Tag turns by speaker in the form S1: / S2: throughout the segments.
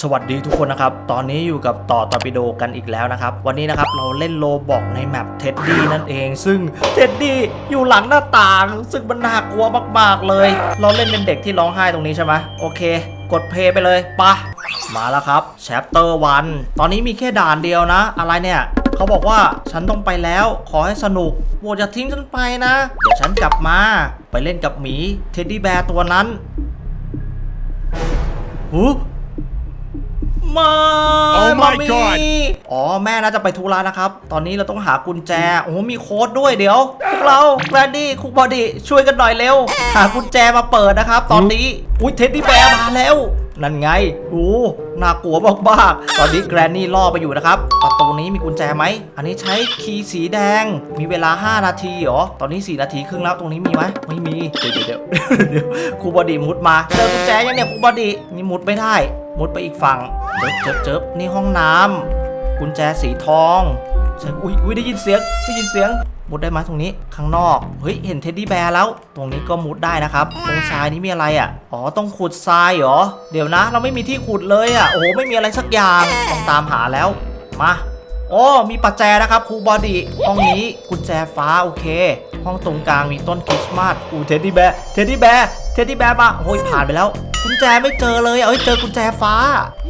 S1: สวัสดีทุกคนนะครับ ตอนนี้อยู่กับต่อตอร์ปิโดกันอีกแล้วนะครับ วันนี้นะครับเราเล่นโลบอกในแมปเท็ดดี้นั่นเอง ซึ่งเท็ดดี้อยู่หลังหน้าต่าง ซึ่งมันน่ากลัวมากๆเลย เราเล่นเป็นเด็กที่ร้องไห้ตรงนี้ใช่ไหมโอเค กดเพย์ไปเลยปะมาแล้วครับแชปเตอร์วันตอนนี้มีแค่ด่านเดียวนะ อะไรเนี่ยเขาบอกว่าฉันต้องไปแล้ว ขอให้สนุกโวจะทิ้งฉันไปนะ เดี๋ยวฉันกลับมาไปเล่นกับหมีเท็ดดี้แบร์ตัวนั้นหู มา
S2: Oh my
S1: มามี
S2: God
S1: อ๋อแม่น่าจะไปธุระนะครับ ตอนนี้เราต้องหากุญแจ โอ้โหมีโค้ดด้วยเดี๋ยวพวกเราแกรนดี้คุกบอดี้ช่วยกันหน่อยเร็ว หากุญแจมาเปิดนะครับ ตอนนี้ อุ้ยเท็ดดี้แบร์มาแล้ว นั่นไงโอ้น่ากลัวมากๆตอนนี้แกรนนี่ล่อไปอยู่นะครับ ประตูนี้มีกุญแจไหม อันนี้ใช้คีย์สีแดง มีเวลา 5 นาทีเหรอ ตอนนี้ 4 นาทีครึ่งแล้วตรงนี้มีไหม ไม่มี เดี๋ยวเดี๋ยวเดี๋ยวเดี๋ยวครูบอดี้มุดมา เจอกุญแจยังเนี่ยครูบอดี้นี่มุดไม่ได้ มุดไปอีกฝั่ง เจิบเจิบเจิบนี่ห้องน้ำกุญแจสีทองใช่อุ้ยอุ้ยได้ยินเสียงได้ยินเสียงมุดได้ไหมตรงนี้ข้างนอกเฮ้ยเห็นเท็ดดี้แบร์แล้ว ตรงนี้ก็มุดได้นะครับ ตรงทรายนี้มีอะไรอะอ๋อต้องขุดทรายเหรอเดี๋ยวนะ เราไม่มีที่ขุดเลยอะโอ้โหไม่มีอะไรสักอย่างต้องตามหาแล้วมาโอ้มีปัจแจนะครับครูบอดี้ห้องนี้กุญแจฟ้าโอเค ห้องตรงกลางมีต้นคริสต์มาสอูเท็ดดี้แบร์เท็ดดี้แบร์เท็ดดี้แบร์มาโอ้ยผ่านไปแล้ว กุญแจไม่เจอเลยเอ้ยเจอกุญแจฟ้า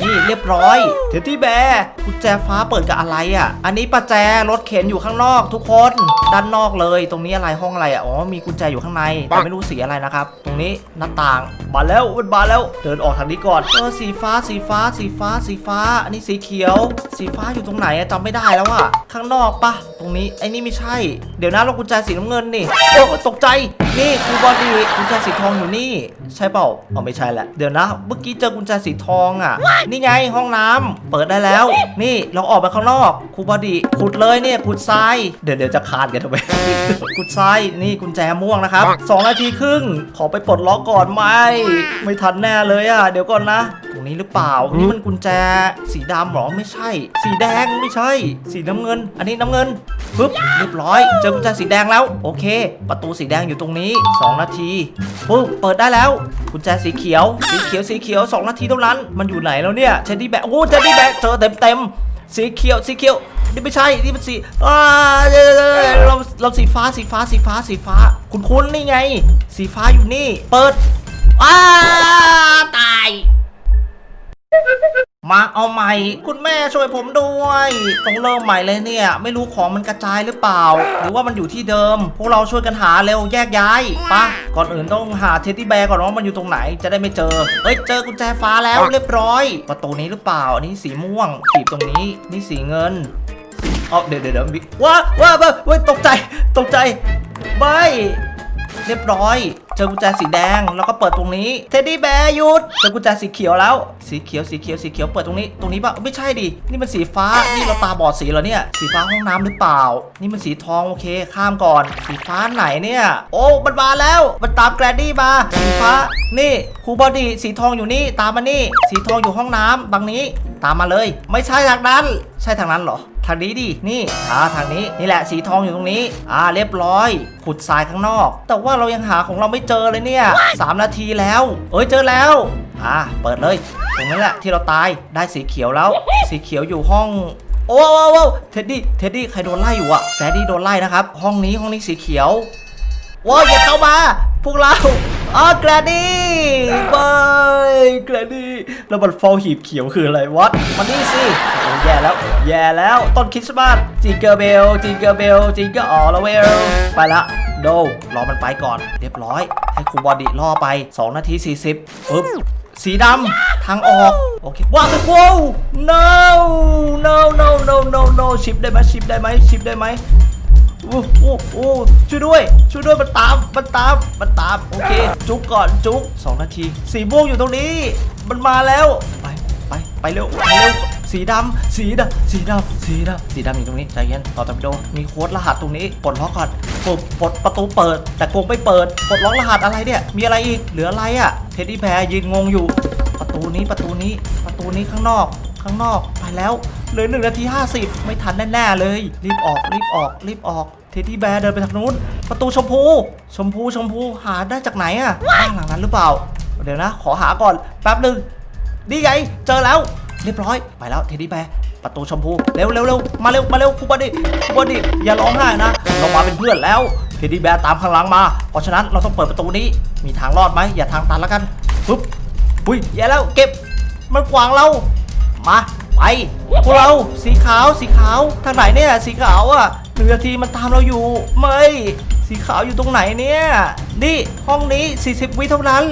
S1: นี่เรียบร้อยเท็ดดี้แบร์กุญแจฟ้าเปิดกับอะไรอะ อันนี้ประแจรถเข็นอยู่ข้างนอกทุกคนด้านนอกเลย ตรงนี้อะไรห้องอะไรอะอ๋อมีกุญแจอยู่ข้างในแต่ไม่รู้สีอะไรนะครับ ตรงนี้หน้าต่างมาแล้วมันมาแล้ว เดินออกทางนี้ก่อนเออสีฟ้าสีฟ้าสีฟ้าสีฟ้า อันนี้สีเขียว สีฟ้าอยู่ตรงไหนอะจำไม่ได้แล้วอะข้างนอกปะตรงนี้ไอ้นี่ไม่ใช่ เดี๋ยวนะเรากุญแจสีน้ำเงินนี่โอ้ตกใจนี่ครูบอดีกุญแจสีทองอยู่นี่ ใช่เปล่าอ๋อไม่ใช่แหละ เดี๋ยวนะ เมื่อกี้เจอกุญแจสีทองอะนี่ไงห้องน้ำเปิดได้แล้ว นี่เราออกไปข้างนอกครูบอดีขุดเลยเนี่ยขุดทราย เดี๋ยวเดี๋ยวจะคานกันทำไมขุดทรายนี่กุญแจม่วงนะครับสองนาทีครึ่งขอไปปลดล็อกก่อนไหมไม่ทันแน่เลยอะเดี๋ยวก่อนนะตรงนี้หรือเปล่า นี่มันกุญแจสีดำเหรอไม่ใช่ สีแดงไม่ใช่ สีน้ำเงิน อันนี้น้ำเงิน ปึ๊บเรียบร้อย เจอกุญแจสีแดงแล้วโอเค ประตูสีแดงอยู่ตรงนี้ 2 นาทีปึ๊บเปิดได้แล้วกุญแจสีเขียว สีเขียวสีเขียว 2 นาทีเท่านั้น มันอยู่ไหนแล้วเนี่ยเทดดี้แบกโอ้เทดดี้แบกเจอเต็มเต็มสีเขียวสีเขียวนี่ไม่ใช่นี่มันสีอ่าเดี๋ยวๆๆเราเราสีฟ้าสีฟ้าสีฟ้าสีฟ้า คุณคุณนี่ไง สีฟ้าอยู่นี่ เปิดอ้าตาย มาเอาใหม่ คุณแม่ช่วยผมด้วย ต้องเริ่มใหม่เลยเนี่ย ไม่รู้ของมันกระจายหรือเปล่า หรือว่ามันอยู่ที่เดิม พวกเราช่วยกันหาเร็วแยกย้ายปะก่อนอื่นต้องหาเท็ดดี้แบร์ก่อนว่ามันอยู่ตรงไหนจะได้ไม่เจอเฮ้ยเจอกุญแจฟ้าแล้วเรียบร้อย ประตูนี้หรือเปล่าอันนี้สีม่วงขีบตรงนี้นี่สีเงินอ๋อเดี๋ยวเดี๋ยวเดี๋ยวว้าว้าว้าเว้ยตกใจตกใจไม่เรียบร้อย เจอกุญแจสีแดงแล้วก็เปิดตรงนี้ เท็ดดี้แบร์หยุดเจอกุญแจสีเขียวแล้ว สีเขียวสีเขียวสีเขียวเปิดตรงนี้ ตรงนี้ปะไม่ใช่ดินี่มันสีฟ้านี่เราตาบอดสีเหรอเนี่ยสีฟ้าห้องน้ำหรือเปล่า นี่มันสีทองโอเค ข้ามก่อน สีฟ้าไหนเนี่ย โอ้มันมาแล้วมันตามแกรนดี้มาสีฟ้านี่ครูบอดี้สีทองอยู่นี่ตามมานี่ สีทองอยู่ห้องน้ำบางนี้ตามมาเลย ไม่ใช่ทางนั้น ใช่ทางนั้นเหรอทางนี้ดิ นี่อ่าทางนี้ นี่แหละ สีทองอยู่ตรงนี้ อ่า เรียบร้อย ขุดทรายข้างนอก แต่ว่าเรายังหาของเราไม่เจอเลยเนี่ยสามนาทีแล้ว เอ้ยเจอแล้ว อ่าเปิดเลยตรงนั้นแหละที่เราตายได้สีเขียวแล้ว สีเขียวอยู่ห้อง โอ้โอ้โอ้เท็ดดี้เท็ดดี้ใครโดนไล่อยู่อะแฟดดี้โดนไล่นะครับ ห้องนี้ห้องนี้สีเขียวว้าวอย่าเข้ามา พวกเราอ๋อแกรนดี้บายแกรนดี้แล้วมันฟอลหีบเขียวคืออะไรวะมันนี่สิโอ้แย่แล้วแย่แล้วต้นคริสต์มาสจิงเกอร์เบลจิงเกอร์เบลจิงเกอร์ออลเวลไปละ โดรอมันไปก่อน เรียบร้อย ให้ครูบอดี้ล่อไป 2 นาที 40ปึ๊บสีดำทางออก โอเคว้าวว้ว no no no no no no ชิปได้ไหมชิปได้ไหมชิปได้ไหมโอ้โอ้โอ้ช่วยด้วย ช่วยด้วยมันตามมันตามมันตาม โอเค จุกก่อนจุกสองนาที สีม่วงอยู่ตรงนี้ มันมาแล้ว ไป ไป ไปเร็ว ไปเร็ว สีดำสีดำสีดำสีดำสีดำอยู่ตรงนี้ใจเย็นต่อตะปิโดมีโค้ดรหัสตรงนี้ปลดล็อกก่อนปลดปลดประตูเปิด แต่กงไม่เปิดปลดล็อกรหัสอะไรเนี่ย มีอะไรอีกเหลืออะไรอะเท็ดดี้แพรยืนงงอยู่ ประตูนี้ประตูนี้ประตูนี้ข้างนอกข้างนอกไปแล้วเหลือหนึ่งนาทีห้าสิบไม่ทันแน่ๆเลย รีบออกรีบออกรีบออกเทดดี้แบร์เดินไปทางนู้น ประตูชมพู ชมพูชมพูหาได้จากไหนอะบ้านหลังนั้นหรือเปล่า เดี๋ยวนะ ขอหาก่อนแป๊บหนึ่งนี่ไงเจอแล้ว เรียบร้อยไปแล้วเทดดี้แบร์ประตูชมพูเร็วเร็วเร็วมาเร็วมาเร็วคูบอดี้คูบอดี้อย่าร้องไห้นะเรามาเป็นเพื่อนแล้วเทดดี้แบร์ตามข้างหลังมา เพราะฉะนั้นเราต้องเปิดประตูนี้มีทางรอดไหมอย่าทางตันแล้วกันปึ๊บอุ้ยแย่แล้วเก็บมันขวางเรามาไปพวกเราสีขาวสีขาวทางไหนเนี่ยสีขาวอะหนึ่งนาทีมันตามเราอยู่ ไม่สีขาวอยู่ตรงไหนเนี่ยนี่ห้องนี้ 40 วิเท่านั้น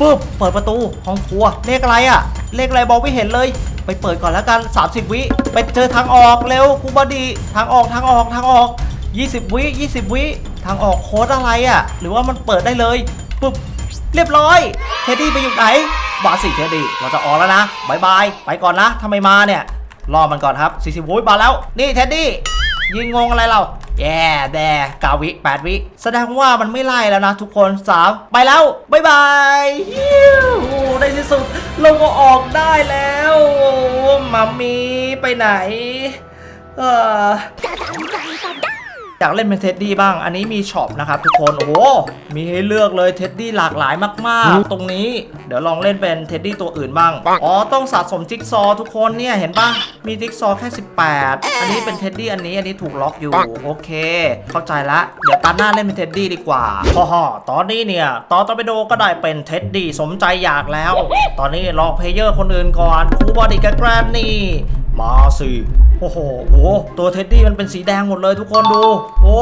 S1: ปุ๊บเปิดประตูห้องครัวเลขอะไรอะเลขอะไรบอกไม่เห็นเลย ไปเปิดก่อนแล้วกัน 30 วิไปเจอทางออกเร็วครูบอดีทางออกทางออกทางออก 20 วิ 20 วิทางออกโค้ดอะไรอะ หรือว่ามันเปิดได้เลยปุ๊บเรียบร้อยเทดดี้ไปอยู่ไหนบาสิเทดดี้เราจะออกแล้วนะบายบายไปก่อนนะทำไมมาเนี่ยรอมันก่อนครับ40วิมาแล้ว นี่เทดดี้ ยิงงงอะไรเราแย่แดกาวิแปดวิ แสดงว่ามันไม่ไล่แล้วนะทุกคนสามไปแล้วบายบายฮิวในที่สุดเราก็ออกได้แล้วมัมมี่ไปไหน เออ อยากเล่นเป็นเท็ดดี้บ้าง อันนี้มีช็อปนะครับทุกคน โอ้โห มีให้เลือกเลยเท็ดดี้หลากหลายมาก ๆ ตรงนี้ เดี๋ยวลองเล่นเป็นเท็ดดี้ตัวอื่นบ้าง อ๋อ ต้องสะสมจิ๊กซอว์ทุกคนเนี่ย เห็นปะมีจิ๊กซอว์แค่ 18 อันนี้เป็นเท็ดดี้อันนี้ อันนี้ถูกล็อกอยู่ โอเค เข้าใจละ เดี๋ยวตาหน้าเล่นเป็นเท็ดดี้ดีกว่าฮ่อๆตอนนี้เนี่ย ตอนตอร์ปิโดก็ได้เป็นเท็ดดี้สมใจอยากแล้ว ตอนนี้รอเพลเยอร์คนอื่นก่อนครูบอดี้กับแกรนนี่ มาสิ โอ้โหโอ้ตัวเท็ดดี้มันเป็นสีแดงหมดเลยทุกคนดู โอ้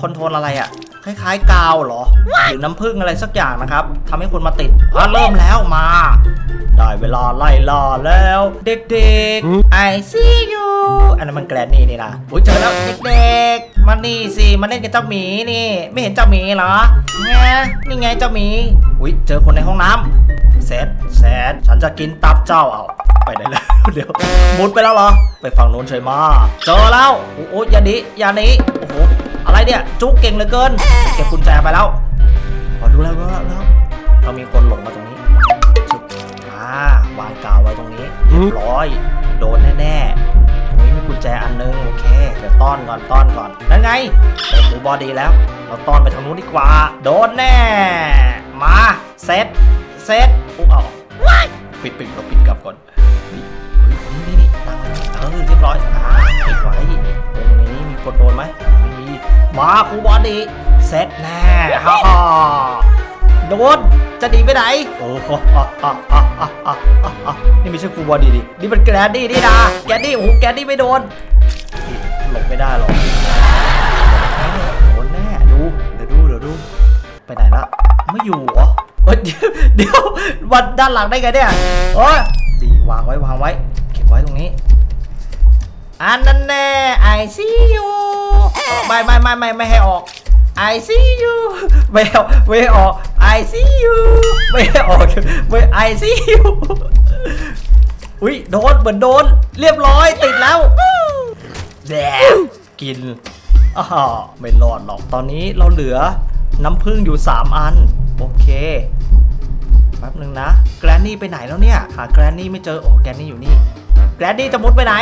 S1: คอนโทรลอะไรอะ่ะคล้ายๆกาวเหรอ หรือน้ำผึ้งอะไรสักอย่างนะครับทำให้คนมาติดอะเริ่มแล้วมา ได้เวลาไล่ล่าแล้ว เด็กๆ I see you อันนั้นมันแกรนนี่นี่นะอุ้ยเจอแล้วเด็กๆ มานี่สิมาเล่นกับเจ้าหมีนี่ ไม่เห็นเจ้าหมีเหรอไงนี่ไงเจ้าหมี อุ้ยเจอคนในห้องน้ำเซตเซตฉันจะกินตับเจ้าเอา ไปไหนแล้วเดี๋ยวมุดไปแล้วเหรอ ไปฝั่งนู้นเฉยมาเจอแล้วโอ้โหอย่าหนีอย่าหนีโอ้โหอะไรเนี่ยจุกเก่งเหลือเกินเก็บกุญแจไปแล้วพอดูแล้วรู้แล้วรู้แล้วเรามีคนหลงมาตรงนี้ชึบอ่าวางกาวไว้ตรงนี้เรียบร้อยโดนแน่ๆตรงนี้มีกุญแจอันนึงโอเคเดี๋ยวต้อนก่อนต้อนก่อนนั่นไงเป็นหูบอดีแล้ว เราต้อนไปทางนู้นดีกว่า โดนแน่ มาเซตเซตอุ๊บเอาปิดปิดเราปิดกลับก่อนเฮ้ย นี่นี่ตั้งไว้เออเรียบร้อยอ่าปิดไว้ตรงนี้มีคนโดนไหมไม่มีมาครูบอดีเซตแน่ฮ่าโดนจะหนีไปไหนโอ้โหนี่ไม่ใช่ครูบอดีดินี่มันแกรนดี้นี่นะแกรนดี้โอ้โหแกรนดี้ไม่โดนหลบไม่ได้หรอกโดนแน่ดูเดี๋ยวดูเดี๋ยวดูไปไหนละไม่อยู่เหรอเดี๋ยวเดี๋ยววันด้านหลังได้ไงเนี่ยโอ้ย วางไว้วางไว้ เก็บไว้ตรงนี้ อันนั้นแน่ I see you ไม่ไม่ไม่ไม่ไม่ให้ออก I see you ไม่เอาไม่ให้ออก I see you ไม่ให้ออกไม่ I see you อุ้ยโดนเหมือนโดน เรียบร้อยติดแล้วแดกกินอ้าวไม่รอดหรอกตอนนี้เราเหลือน้ำผึ้งอยู่ 3 อัน โอเค ป๊บหนึ่งนะ แกรนนี่ไปไหนแล้วเนี่ย หาแกรนนี่ไม่เจอ โอ้แกรนนี่อยู่นี่ แกรนนี่จะมุดไปไหน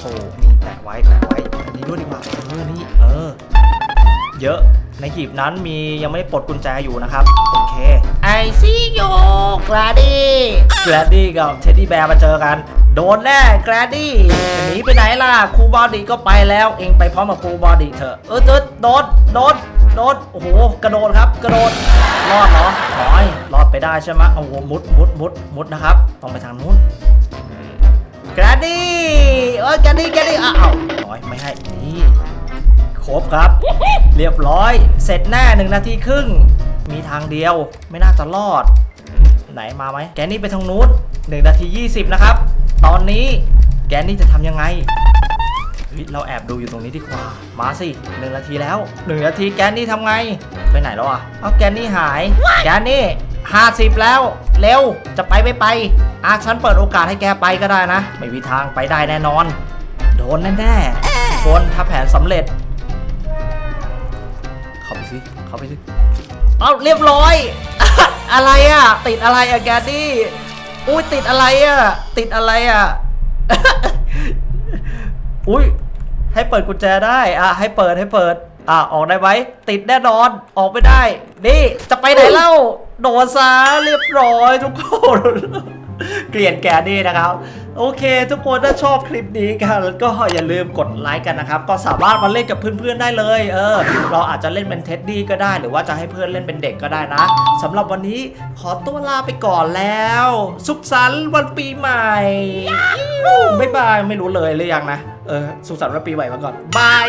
S1: โอ้นี่แตะไว้แตะไว้อันนี้ด้วยดีกว่าเออนี่เออ เยอะ ในหีบนั้นมียังไม่ได้ปลดกุญแจอยู่นะครับ โอเค ไอซี่โยแกรนดี้แกรนดี้กับเท็ดดี้แบร์มาเจอกัน โดนแน่แกรนดี้จะหนีไปไหนล่ะครูบอดี้ก็ไปแล้ว เองไปพร้อมกับครูบอดี้เถอะ เออเออโดนโดน โดนโอ้โหกระโดดครับ กระโดดรอดเหรอหอยรอดไปได้ใช่ไหมโอ้โหมุดมุดมุดมุดนะครับต้องไปทางนู้นแกรนดี้เออแกรนดี้แกรนดี้อ้าวน้อยไม่ให้นี่ครบครับ เรียบร้อย เสร็จแน่หนึ่งนาทีครึ่ง มีทางเดียวไม่น่าจะรอด ไหนมาไหมแกรนนี่ไปทางนู้นหนึ่งนาทียี่สิบนะครับ ตอนนี้แกรนนี่จะทำยังไงเฮ้ยเราแอบดูอยู่ตรงนี้ดีกว่า มาสิหนึ่งนาทีแล้วหนึ่งนาทีแกรนนี่ทำไง ไปไหนแล้วอะเอาแกรนนี่หาย แกรนนี่ห้าสิบแล้ว เร็ว จะไปไม่ไปอะฉันเปิดโอกาสให้แกไปก็ได้นะ ไม่มีทางไปได้แน่นอน โดนแน่ๆทุกคนถ้าแผนสำเร็จ เข้าไปสิเข้าไปสิเอาเรียบร้อย อะไรอะ ติดอะไรอะแกดดี้อุ้ยติดอะไรอะ ติดอะไรอะ อุ้ย ให้เปิดกุญแจได้ อะให้เปิดให้เปิด อะออกได้ไหมติดแน่นอนออกไม่ได้ นี่จะไปไหนเล่าโดนซะเรียบร้อยทุกคน เกลียดแกนี่นะครับ โอเค ทุกคนถ้าชอบคลิปนี้กันก็อย่าลืมกดไลค์กันนะครับ ก็สามารถมาเล่นกับเพื่อนๆได้เลย เออ เราอาจจะเล่นเป็นเท็ดดี้ก็ได้ หรือว่าจะให้เพื่อนเล่นเป็นเด็กก็ได้นะสำหรับวันนี้ขอตัวลาไปก่อนแล้ว สุขสันต์วันปีใหม่บ๊ายบายไม่รู้เลยหรือยังนะเออสุขสันต์วันปีใหม่มาก่อนบาย